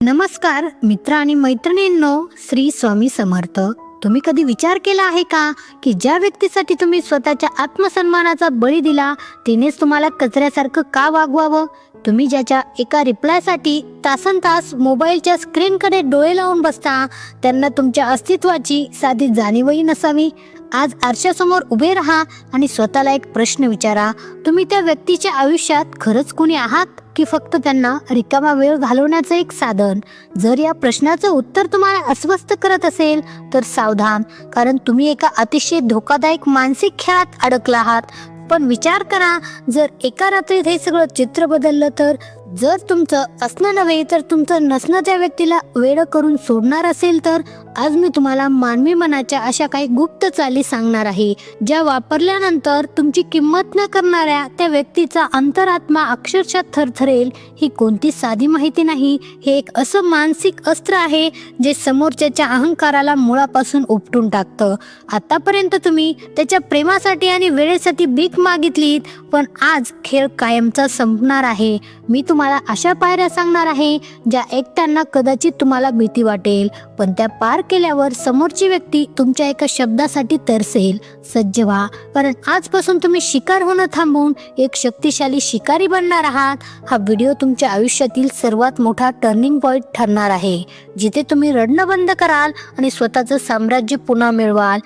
नमस्कार मित्र आणि मैत्रिणींनो श्री स्वामी समर्थ. तुम्ही कधी विचार केला आहे का की ज्या व्यक्तीसाठी तुम्ही स्वतःच्या आत्मसन्मानाचा बळी दिला तिनेच तुम्हाला कचऱ्यासारखं का वागवावं? तुम्ही ज्याच्या एका रिप्लायसाठी तासन तास मोबाईलच्या स्क्रीनकडे डोळे लावून बसता त्यांना तुमच्या अस्तित्वाची साधी जाणीवही नसावी. आज आरशासमोर उभे राहा आणि स्वतःला एक प्रश्न विचारा. तुम्ही त्या व्यक्तीच्या आयुष्यात खरंच कोणी आहात की फक्त त्यांना रिकामा वेळ घालवण्याचं एक साधन? जर या प्रश्नाचं उत्तर तुम्हाला अस्वस्थ करत असेल तर सावधान. कारण तुम्ही एका अतिशय धोकादायक मानसिक खेळात अडकला आहात. पण विचार करा जर एका रात्रीत हे सगळं चित्र बदललं तर जर तुमचं असणं नव्हे तर तुमचं नसणं त्या व्यक्तीला वेळ करून सोडणार असेल तर आज मी तुम्हाला मानवी मनाच्या अशा काही गुप्त चाली सांगणार आहे ज्या वापरल्यानंतर तुमची किंमत न करणाऱ्या त्या व्यक्तीचा अंतरात्मा अक्षरशः थरथरेल. ही कोणती साधी माहिती नाही हे एक असं मानसिक अस्त्र आहे जे समोरच्याच्या अहंकाराला मुळापासून उपटून टाकतं. आतापर्यंत तुम्ही त्याच्या प्रेमासाठी आणि वेळेसाठी भीक मागितलीत पण आज खेळ कायमचा संपणार आहे. मी तुम्हाला अशा पायऱ्या सांगणार आहे ज्या ऐकताना कदाचित तुम्हाला भीती वाटेल. पण त्या पार केल्यावर समोरची व्यक्ती तुमच्या एका शब्दासाठी तरसेल. सज्ज व्हा कारण आजपासून तुम्ही शिकार होणं थांबवून एक शक्तिशाली शिकारी बनणार आहात. हा व्हिडिओ तुमच्या आयुष्यातील सर्वात मोठा टर्निंग पॉईंट ठरणार आहे जिथे तुम्ही रडणं बंद कराल आणि स्वतःचं साम्राज्य पुन्हा मिळवाल.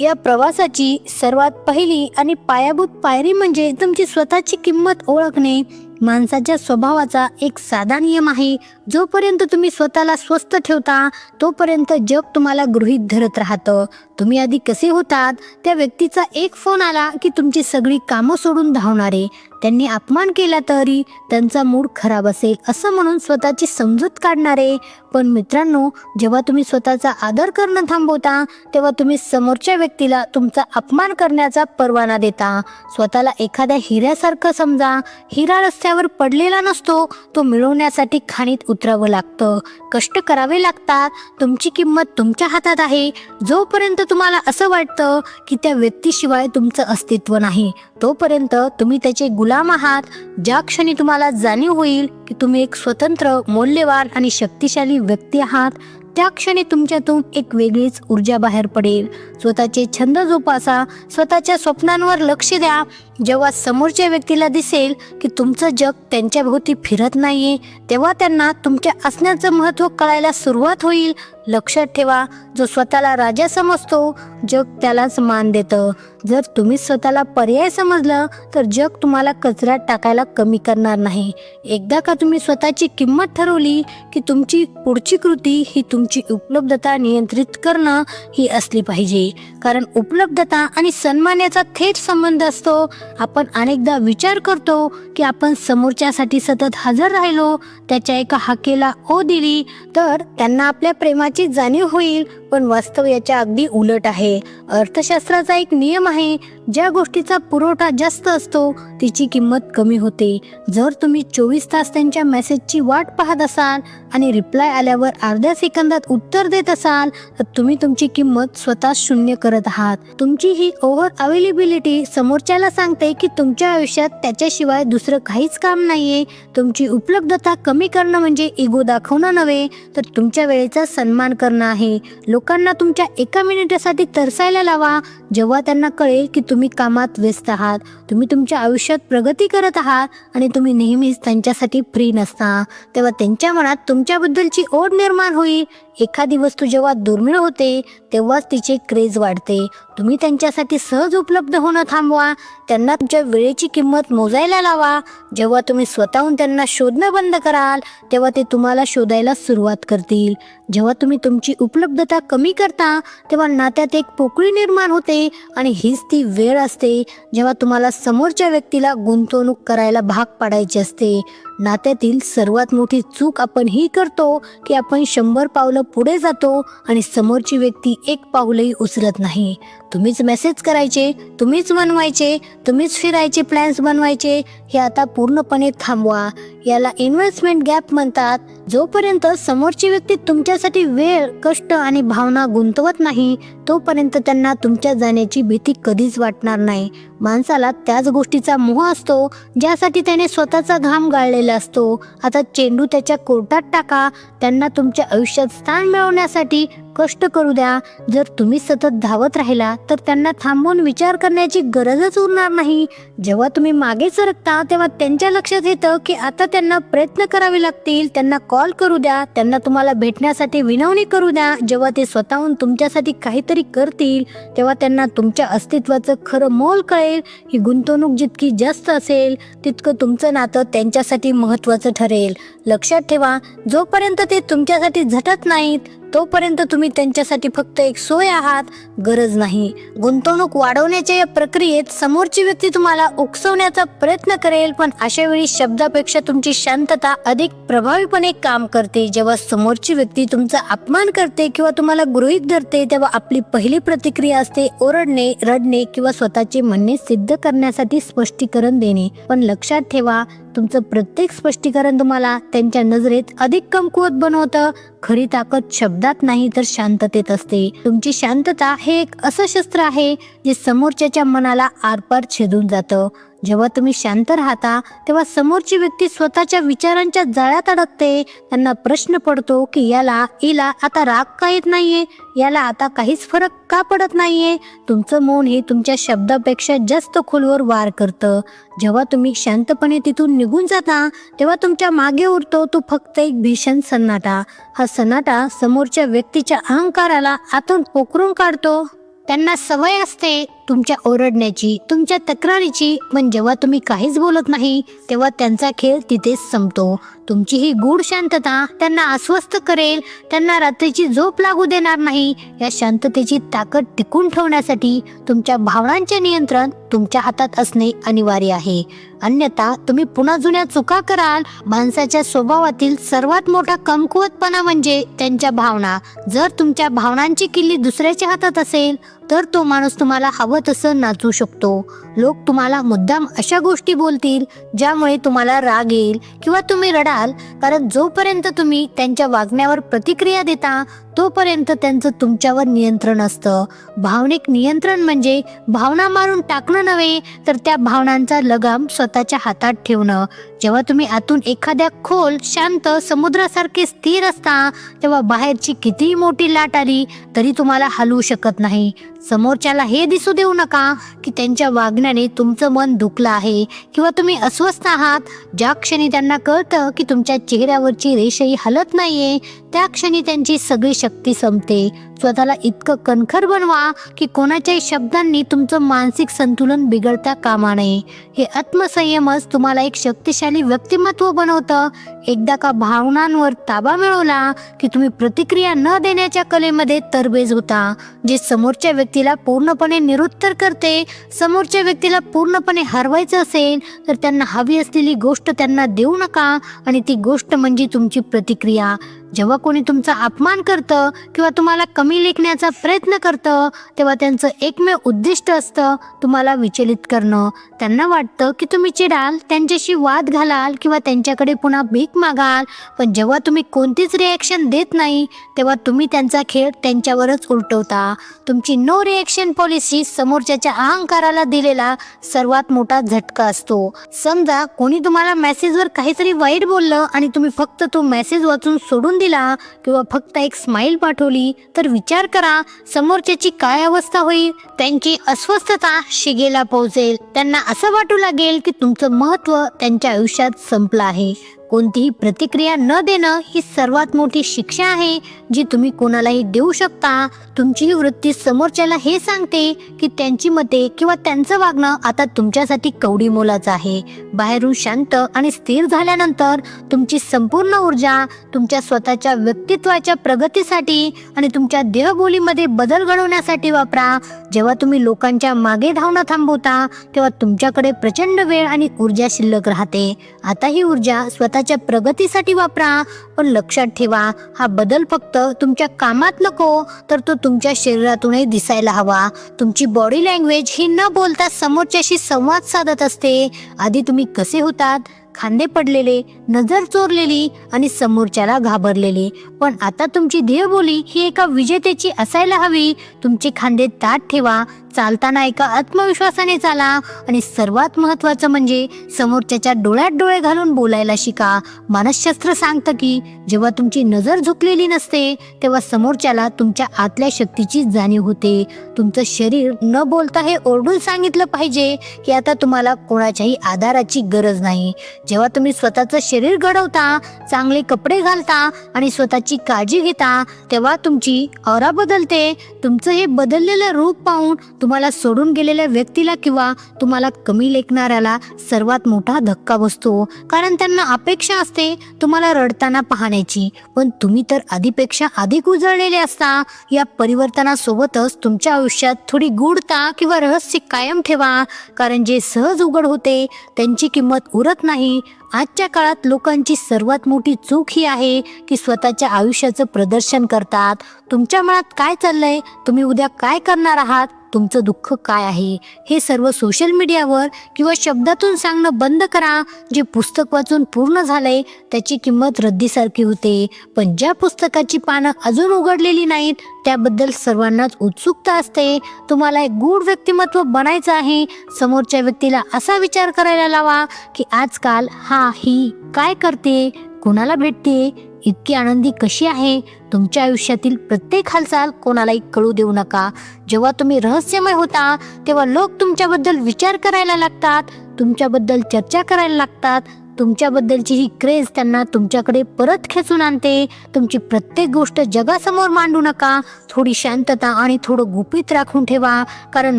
या प्रवासाची सर्वात पहिली आणि पायाभूत पायरी म्हणजे तुमची स्वतःची किंमत ओळखणे. माणसाच्या स्वभावाचा एक साधा नियम आहे. जोपर्यंत तुम्ही स्वतःला स्वस्थ ठेवता तोपर्यंत जग तुम्हाला गृहीत धरत राहतं. तुम्ही आधी कसे होतात? त्या व्यक्तीचा एक फोन आला की तुमची सगळी कामं सोडून धावणारे. त्यांनी अपमान केला तरी त्यांचा मूड खराब असेल असं म्हणून स्वतःची समजूत काढणारे. पण मित्रांनो जेव्हा तुम्ही स्वतःचा आदर करणं थांबवता तेव्हा तुम्ही समोरच्या व्यक्तीला तुमचा अपमान करण्याचा परवाना देता. स्वतःला एखाद्या हिऱ्यासारखं समजा हिरा रस्त्यावर पडलेला नसतो तो मिळवण्यासाठी खाणीत उतरावं लागतं. कष्ट करावे लागतात तुमची किंमत तुमच्या हातात आहे. जोपर्यंत तुम्हाला असं वाटतं की त्या व्यक्तीशिवाय तुमचं अस्तित्व नाही तोपर्यंत तुम्ही त्याचे गुलाम आहात. ज्या क्षणी तुम्हाला जाणीव होईल की तुम्ही एक स्वतंत्र मौल्यवान आणि शक्तिशाली व्यक्ती आहात त्या क्षणी तुमच्यातून एक वेगळीच ऊर्जा बाहेर पडेल. स्वतःचे छंद जोपासा स्वतःच्या स्वप्नांवर लक्ष द्या. जेव्हा समोरच्या व्यक्तीला दिसेल की तुमचं जग त्यांच्या भोवती फिरत नाहीये तेव्हा त्यांना तुमच्या असण्याचं महत्त्व कळायला सुरुवात होईल. लक्षात ठेवा जो स्वतःला राजा समजतो जग त्यालाच मान देतं. जर तुम्ही स्वतःला पर्याय समजलं तर जग तुम्हाला कचऱ्यात टाकायला कमी करणार नाही. एकदा का तुम्ही स्वतःची किंमत ठरवली की तुमची पुढची कृती ही तुमची उपलब्धता नियंत्रित करणं ही असली पाहिजे. कारण उपलब्धता आणि सन्मान याचा थेट संबंध असतो. आपण अनेकदा विचार करतो की आपण समोरच्यासाठी सतत हजर राहिलो त्याच्या एका हाकेला ओ दिली तर त्यांना आपल्या प्रेमाची जाणीव होईल. पण वास्तव याच्या अगदी उलट आहे. अर्थशास्त्राचा एक नियम आहे ज्या गोष्टीचा पुरवठा जास्त असतो तिची किंमत कमी होते. जर तुम्ही चोवीस तास त्यांच्या मेसेजची वाट पाहत असाल आणि रिप्लाय आल्यावर अर्ध्या सेकंदात उत्तर देत असाल तर तुम्ही तुमची किंमत स्वतः शून्य करत आहात. तुमची ही ओव्हर अवेलेबिलिटी समोरच्याला सांगते की तुमच्या आयुष्यात त्याच्याशिवाय दुसरं काहीच काम नाहीये. तुमची उपलब्धता कमी करणं म्हणजे इगो दाखवणं नव्हे तर तुमच्या वेळेचा सन्मान करणं आहे. लोकांना तुमच्या एका मिनिटासाठी तरसायला लावा. जेव्हा त्यांना कळेल की तुम्ही कामात व्यस्त आहात तुम्ही तुमच्या आयुष्यात प्रगती करत आहात आणि तुम्ही नेहमीच त्यांच्यासाठी फ्री नसता तेव्हा त्यांच्या मनात तुमच्याबद्दलची ओढ निर्माण होईल. एखादी वस्तू जेव्हा दुर्मिळ होते तेव्हाच तिचे क्रेज वाढते. तुम्ही त्यांच्यासाठी सहज उपलब्ध होणं थांबवा. त्यांना तुमच्या वेळेची किंमत मोजायला लावा. जेव्हा तुम्ही स्वतःहून त्यांना शोधणं बंद कराल तेव्हा ते तुम्हाला शोधायला सुरुवात करतील. जेव्हा तुम्ही तुमची उपलब्धता कमी करता तेव्हा नात्यात एक पोकळी निर्माण होते आणि हीच ती वेळ असते जेव्हा तुम्हाला समोरच्या व्यक्तीला गुंतवणूक करायला भाग पाडायची असते. नात्यातील सर्वात मोठी चूक आपण ही करतो की आपण शंभर पावलं पुढे जातो आणि समोरची व्यक्ती एक पाऊलही उचलत नाही. तुम्हीच मेसेज करायचे तुम्हीच बनवायचे तुम्हीच फिरायचे प्लॅन्स बनवायचे हे आता पूर्णपणे थांबवा. याला इन्व्हेस्टमेंट गॅप म्हणतात. जोपर्यंत समोरची व्यक्ती तुमच्यासाठी वेळ कष्ट आणि भावना गुंतवत नाही तोपर्यंत त्यांना तुमच्या जाण्याची भीती कधीच वाटणार नाही. माणसाला त्याच गोष्टीचा मोह असतो ज्यासाठी त्याने स्वतःचा घाम गाळलेला असतो. आता चेंडू त्याच्या कोर्टात टाका. त्यांना तुमच्या आयुष्यात स्थान मिळवण्यासाठी कष्ट करू द्या. जर तुम्ही सतत धावत राहिला तर त्यांना थांबून विचार करण्याची गरजच उरणार नाही. जेव्हा तुम्ही मागे सरकता तेव्हा त्यांच्या लक्षात येतं की आता त्यांना प्रयत्न करावे लागतील. त्यांना कॉल करू द्या. त्यांना तुम्हाला भेटण्यासाठी विनवणी करू द्या. जेव्हा ते स्वतःहून तुमच्यासाठी काहीतरी करतील तेव्हा त्यांना तुमच्या अस्तित्वाचं खरं मोल कळेल. ही गुंतवणूक जितकी जास्त असेल तितकं तुमचं नातं त्यांच्यासाठी महत्त्वाचं ठरेल. लक्षात ठेवा जोपर्यंत ते तुमच्यासाठी झटत नाहीत तोपर्यंत तुम्ही त्यांच्यासाठी फक्त एक सोय आहात गरज नाही. गुंतवणूक वाढवण्याच्या या प्रक्रियेत समोरची व्यक्ती तुम्हाला उकसवण्याचा प्रयत्न करेल पण अशा वेळी शब्दापेक्षा तुमची शांतता अधिक प्रभावीपणे काम करते. जेव्हा समोरची व्यक्ती तुमचा अपमान करते किंवा तुम्हाला गृहीत धरते तेव्हा आपली पहिली प्रतिक्रिया असते ओरडणे रडणे किंवा स्वतःचे म्हणणे सिद्ध करण्यासाठी स्पष्टीकरण देणे. पण लक्षात ठेवा तुमचं प्रत्येक स्पष्टीकरण तुम्हाला त्यांच्या नजरेत अधिक कमकुवत बनवतं. खरी ताकद शब्दात नाही तर शांततेत असते. तुमची शांतता हे एक असं शस्त्र आहे जे समोरच्याच्या मनाला आरपार छेदून जातं. जेव्हा तुम्ही शांत राहता तेव्हा समोरची व्यक्ती स्वतःच्या विचारांच्या जाळ्यात अडकते. त्यांना प्रश्न पडतो की याला हिला आता राग का येत नाहीये? याला आता काहीच फरक का पडत नाहीये? तुमचं मौन हे तुमच्या शब्दापेक्षा जास्त खोलवर वार करतं. जेव्हा तुम्ही शांतपणे तिथून निघून जाता तेव्हा तुमच्या मागे उरतो तो फक्त एक भीषण सन्नाटा. हा सन्नाटा समोरच्या व्यक्तीच्या अहंकाराला आतून पोखरून काढतो. त्यांना सवय असते तुमच्या ओरडण्याची तुमच्या तक्रारीची पण जेव्हा तुम्ही काहीच बोलत नाही तेव्हा त्यांचा खेळ तिथेच संपतो. तुमची ही गूढ शांतता त्यांना अस्वस्थ करेल त्यांना रात्रीची झोप लागू देणार नाही. या शांततेची ताकद टिकून ठेवण्यासाठी तुमच्या भावनांचे नियंत्रण तुमच्या हातात असणे अनिवार्य आहे. अन्यथा तुम्ही पुन्हा जुन्या चुका कराल. माणसाच्या स्वभावातील सर्वात मोठा कमकुवतपणा म्हणजे त्यांच्या भावना. जर तुमच्या भावनांची किल्ली दुसऱ्याच्या हातात असेल तर तो माणूस तुम्हाला हवं तसं नाचू शकतो. लोक तुम्हाला मुद्दाम अशा गोष्टी बोलतील ज्यामुळे तुम्हाला राग येईल किंवा तुम्ही रडाल. कारण जोपर्यंत तुम्ही त्यांच्या वागण्यावर प्रतिक्रिया देता तोपर्यंत त्यांचं तुमच्यावर नियंत्रण असतं. भावनिक नियंत्रण म्हणजे भावना मारून टाकणं नव्हे तर त्या भावनांचा लगाम स्वतःच्या हातात ठेवणं. जेव्हा तुम्ही आतून एखाद्या खोल शांत समुद्रासारखे स्थिर असता तेव्हा बाहेरची कितीही मोठी लाट आली तरी तुम्हाला हलवू शकत नाही. समोरच्याला हे दिसू देऊ नका की त्यांच्या वागण्याने तुमचं मन दुखलं आहे किंवा तुम्ही अस्वस्थ आहात. ज्या क्षणी त्यांना कळतं की तुमच्या चेहऱ्यावरची रेषही हलत नाहीये त्या क्षणी त्यांची सगळी शक्ती संपते. स्वतःला इतकं कणखर बनवा की कोणाच्याही शब्दांनी तुमचं मानसिक संतुलन बिघडता कामा नये. हे आत्मसंयमच तुम्हाला एक शक्तिशाली व्यक्तिमत्व बनवतं. एकदा का भावनांवर ताबा मिळवला की तुम्ही प्रतिक्रिया न देण्याच्या कलेमध्ये तरबेज होता जे समोरच्या व्यक्तीला पूर्णपणे निरुत्तर करते समोरच्या व्यक्तीला पूर्णपणे हरवायचं असेल तर त्यांना हवी असलेली गोष्ट त्यांना देऊ नका आणि ती गोष्ट म्हणजे तुमची प्रतिक्रिया. जेव्हा कोणी तुमचा अपमान करतं किंवा तुम्हाला कमी लेखण्याचा प्रयत्न करतं तेव्हा त्यांचं एकमेव उद्दिष्ट असतं तुम्हाला विचलित करणं. त्यांना वाटतं की तुम्ही चिडाल त्यांच्याशी वाद घालाल किंवा त्यांच्याकडे पुन्हा भीक मागाल. पण जेव्हा तुम्ही कोणतीच रिॲक्शन देत नाही तेव्हा तुम्ही त्यांचा खेळ त्यांच्यावरच उलटवता. तुमची नो रिॲक्शन पॉलिसी समोरच्याच्या अहंकाराला दिलेला सर्वात मोठा झटका असतो. समजा कोणी तुम्हाला मेसेजवर काहीतरी वाईट बोललं आणि तुम्ही फक्त तो मेसेज वाचून सोडून दिला किंवा फक्त एक स्माईल पाठवली तर विचार करा समोरच्याची काय अवस्था होईल? त्यांची अस्वस्थता शिगेला पोहोचेल. त्यांना असं वाटू लागेल की तुमचं महत्त्व त्यांच्या आयुष्यात संपलं आहे. कोणतीही प्रतिक्रिया न देणं ही सर्वात मोठी शिक्षा आहे जी तुम्ही कोणालाही देऊ शकता. तुमची ही वृत्ती समोरच्याला हे सांगते की त्यांची मते किंवा त्यांचं वागणं आता तुमच्यासाठी कवडी मोलाचं आहे. बाहेरून शांत आणि स्थिर झाल्यानंतर तुमची संपूर्ण ऊर्जा तुमच्या स्वतःच्या व्यक्तित्वाच्या प्रगतीसाठी आणि तुमच्या देहबोलीमध्ये बदल घडवण्यासाठी वापरा. जेव्हा तुम्ही लोकांच्या मागे धावणं थांबवता तेव्हा तुमच्याकडे प्रचंड वेळ आणि ऊर्जा शिल्लक राहते. आता ही ऊर्जा स्वतः स्वतःच्या प्रगतीसाठी वापरा पण लक्षात ठेवा हा बदल फक्त तुमच्या कामात नको तर तो तुमच्या शरीरातूनही दिसायला हवा. तुमची बॉडी लँग्वेज ही न बोलता समोरच्याशी संवाद साधत असते. आधी तुम्ही कसे होतात? खांदे पडलेले नजर चोरलेली आणि समोरच्याला घाबरलेले. पण आता तुमची देहबोली ही एका विजेतेची असायला हवी. तुमचे खांदे ताट ठेवा चालताना एका आत्मविश्वासाने चाला आणि सर्वात महत्वाचं म्हणजे समोरच्याच्या डोळ्यात डोळे घालून बोलायला शिका. मानसशास्त्र सांगतं की जेव्हा तुमची नजर झुकलेली नसते तेव्हा समोरच्याला तुमच्या आतल्या शक्तीची जाणीव होते. तुमचं शरीर न बोलता हे ओरडून सांगितलं पाहिजे की आता तुम्हाला कोणाच्याही आधाराची गरज नाही. जेव्हा तुम्ही स्वतःचं शरीर घडवता चांगले कपडे घालता आणि स्वतःची काळजी घेता तेव्हा तुमची औरा बदलते. तुमचं हे बदललेलं रूप पाहून तुम्हाला सोडून गेलेल्या व्यक्तीला किंवा तुम्हाला कमी लेखणाऱ्याला सर्वात मोठा धक्का बसतो. कारण त्यांना अपेक्षा असते तुम्हाला रडताना पाहण्याची. पण तुम्ही तर आधीपेक्षा अधिक उजळलेले असता. या परिवर्तनासोबतच तुमच्या आयुष्यात थोडी गूढता किंवा रहस्य कायम ठेवा. कारण जे सहज उघड होते त्यांची किंमत उरत नाही. आजच्या काळात लोकांची सर्वात मोठी चूक ही आहे की स्वतःच्या आयुष्याचं प्रदर्शन करतात. तुमच्या मनात काय चाललंय? तुम्ही उद्या काय करणार आहात? तुमचं दुःख काय आहे? हे सर्व सोशल मीडियावर किंवा शब्दातून सांगणं बंद करा. जे पुस्तक वाचून पूर्ण झालंय त्याची किंमत रद्दीसारखी होते. पण ज्या पुस्तकाची पानं अजून उघडलेली नाहीत त्याबद्दल सर्वांनाच उत्सुकता असते. तुम्हाला एक गूढ व्यक्तिमत्व बनायचं आहे. समोरच्या व्यक्तीला असा विचार करायला लावा की आजकाल हा ही काय करते? कुणाला भेटते? इतकी आनंदी कशी आहे? तुमच्या आयुष्यातील प्रत्येक हालचाल कोणालाही कळू देऊ नका. जेव्हा तुम्ही रहस्यमय होता तेव्हा लोक तुमच्याबद्दल विचार करायला लागतात तुमच्याबद्दल चर्चा करायला लागतात. तुमच्याबद्दलची ही क्रेज त्यांना तुमच्याकडे परत खेचून आणते तुमची प्रत्येक गोष्ट जगासमोर मांडू नका. थोडी शांतता आणि थोडं गुपित राखून ठेवा. कारण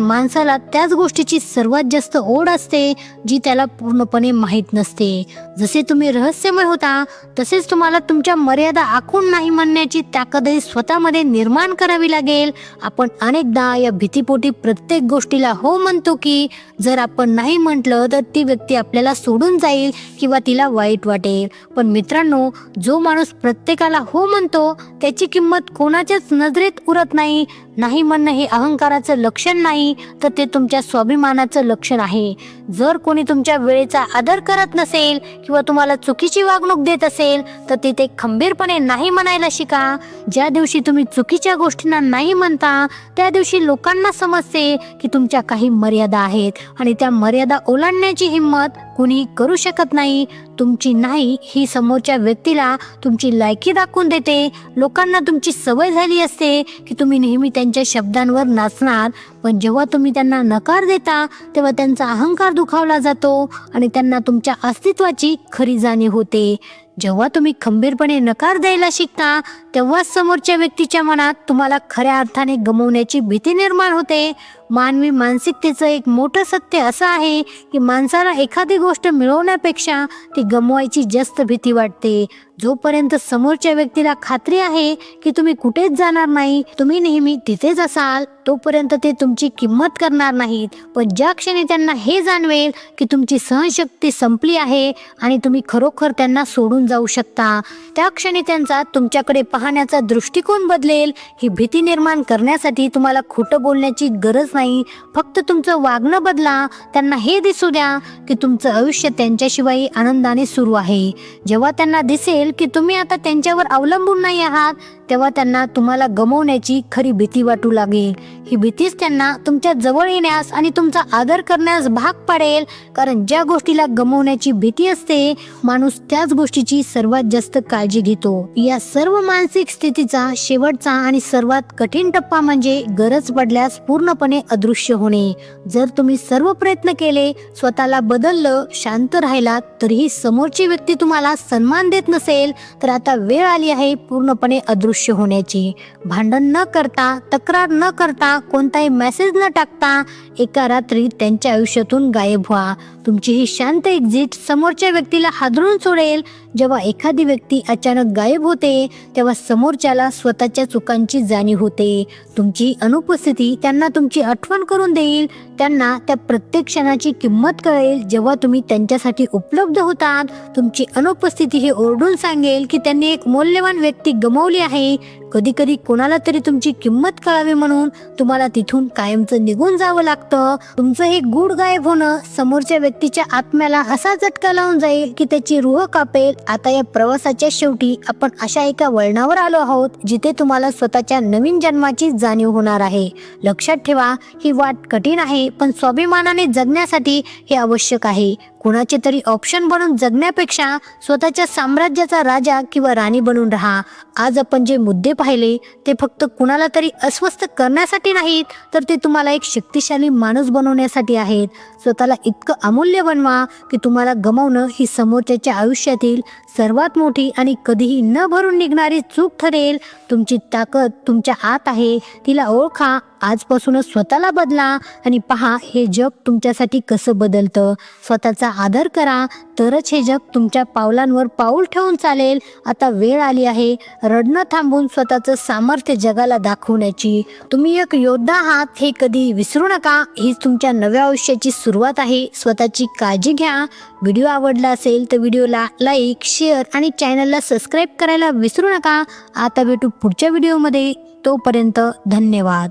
माणसाला त्याच गोष्टीची सर्वात जास्त ओढ असते जी त्याला पूर्णपणे माहीत नसते. जसे तुम्ही रहस्यमय होता तसेच तुम्हाला तुमच्या मर्यादा आखून नाही म्हणण्याची ताकदही स्वतःमध्ये निर्माण करावी लागेल. आपण अनेकदा या भीतीपोटी प्रत्येक गोष्टीला हो म्हणतो की जर आपण नाही म्हटलं तर ती व्यक्ती आपल्याला सोडून जाईल किंवा तिला वाईट वाटेल. पण मित्रांनो जो माणूस प्रत्येकाला हो म्हणतो त्याची किंमत कोणाच्याच नजरेत उरत नाही. नाही म्हणणं हे अहंकाराचं लक्षण नाही तर ते तुमच्या स्वाभिमानाचं लक्षण आहे. जर कोणी तुमच्या वेळेचा आदर करत नसेल किंवा तुम्हाला चुकीची वागणूक देत असेल तर तिथे खंबीरपणे नाही म्हणायला शिका. ज्या दिवशी तुम्ही चुकीच्या गोष्टींना नाही म्हणता त्या दिवशी लोकांना समजते की तुमच्या काही मर्यादा आहेत आणि त्या मर्यादा ओलांडण्याची हिंमत कुणी करू शकत नाही. तुमची नाही ही समोरच्या व्यक्तीला तुमची लायकी दाखवून देते. लोकांना तुमची सवय झाली असते की तुम्ही नेहमी त्यांच्या शब्दांवर नाचणार. पण जेव्हा तुम्ही त्यांना नकार देता तेव्हा त्यांचा अहंकार दुखावला जातो आणि त्यांना तुमच्या अस्तित्वाची खरी जाणीव होते. जेव्हा तुम्ही खंबीरपणे नकार द्यायला शिकता तेव्हाच समोरच्या व्यक्तीच्या मनात तुम्हाला खऱ्या अर्थाने गमवण्याची भीती निर्माण होते. मानवी मानसिकतेचं एक मोठं सत्य असं आहे की माणसाला एखादी गोष्ट मिळवण्यापेक्षा ती गमवायची जास्त भीती वाटते. जोपर्यंत समोरच्या व्यक्तीला खात्री आहे की तुम्ही कुठेच जाणार नाही तुम्ही नेहमी तिथेच असाल तोपर्यंत ते तुमची किंमत करणार नाहीत. पण ज्या क्षणी त्यांना हे जाणवेल की तुमची सहनशक्ती संपली आहे आणि तुम्ही खरोखर त्यांना सोडून जाऊ शकता त्या क्षणी त्यांचा तुमच्याकडे पाहण्याचा दृष्टिकोन बदलेल. ही भीती निर्माण करण्यासाठी तुम्हाला खोटं बोलण्याची गरज नाही. फक्त तुमचं वागणं बदला. त्यांना हे दिसू द्या की तुमचं आयुष्य त्यांच्याशिवाय आनंदाने सुरू आहे. जेव्हा त्यांना दिसेल की तुम्ही आता त्यांच्यावर अवलंबून नाही आहात? तेव्हा त्यांना तुम्हाला गमवण्याची खरी भीती वाटू लागेल. ही भीतीच त्यांना तुमच्या जवळ येण्यास आणि तुमचा आदर करण्यास भाग पाडेल. कारण ज्या गोष्टीला गमवण्याची भीती असते माणूस त्याच गोष्टीची सर्वात जास्त काळजी घेतो. या सर्व मानसिक स्थितीचा शेवटचा आणि सर्वात कठीण टप्पा म्हणजे गरज पडल्यास पूर्णपणे अदृश्य होणे. जर तुम्ही सर्व प्रयत्न केले स्वतःला बदललं शांत राहिलात तरीही समोरची व्यक्ती तुम्हाला सन्मान देत नसेल तर आता वेळ आली आहे पूर्णपणे अदृश्य होण्याची भांडण न करता तक्रार न करता कोणताही मेसेज न टाकता एका रात्री त्यांच्या आयुष्यातून गायब व्हा. तुमची ही शांत एक्झिट समोरच्या व्यक्तीला हादरून सोडेल. जेव्हा एखादी व्यक्ती अचानक गायब होते तेव्हा समोरच्याला स्वतःच्या चुकांची जाणीव होते. तुमची अनुपस्थिती त्यांना तुमची आठवण करून देईल. त्यांना त्या प्रत्येक क्षणाची किंमत कळेल. जेव्हा तुम्ही त्यांच्यासाठी उपलब्ध होतात तुमची अनुपस्थिती हे ओरडून सांगेल की त्यांनी एक मौल्यवान व्यक्ती गमावली आहे. कधी कधी कोणाला तरी तुमची किंमत कळावी म्हणून तुम्हाला तिथून कायमचं निघून जावं लागतं. तुमचं हे गुड गायब होणं समोरच्या व्यक्तीच्या आत्म्याला असा झटका लावून जाईल की त्याची रूह कापेल. आता या प्रवासाच्या शेवटी आपण अशा एका वळणावर आलो आहोत जिथे तुम्हाला स्वतःच्या नवीन जन्माची जाणीव होणार आहे. लक्षात ठेवा ही वाट कठीण आहे पण स्वाभिमानाने जगण्यासाठी हे आवश्यक आहे. कुणाचे तरी ऑप्शन बनून जगण्यापेक्षा स्वतःच्या साम्राज्याचा राजा किंवा राणी बनून राहा. आज आपण जे मुद्दे पाहिले ते फक्त कुणाला तरी अस्वस्थ करण्यासाठी नाहीत तर ते तुम्हाला एक शक्तिशाली माणूस बनवण्यासाठी आहेत. स्वतःला इतकं अमूल्य बनवा की तुम्हाला गमावणं ही समोरच्याच्या आयुष्यातील सर्वात मोठी आणि कधीही न भरून निघणारी चूक ठरेल. तुमची ताकद तुमच्या आत आहे तिला ओळखा आजपासूनच स्वतःला बदला आणि पहा हे जग तुमच्यासाठी कसं बदलतं? स्वतःचा आदर करा तरच हे जग तुमच्या पावलांवर पाऊल ठेवून चालेल. आता वेळ आली आहे रडणं थांबून स्वतःचं सामर्थ्य जगाला दाखवण्याची. तुम्ही एक योद्धा आहात हे कधी विसरू नका. हीच तुमच्या नव्या आयुष्याची सुरुवात आहे. स्वतःची काळजी घ्या. व्हिडिओ आवडला असेल तर व्हिडिओला लाईक शेअर आणि चॅनलला सबस्क्राईब करायला विसरू नका. आता भेटू पुढच्या व्हिडिओमध्ये. तोपर्यंत धन्यवाद.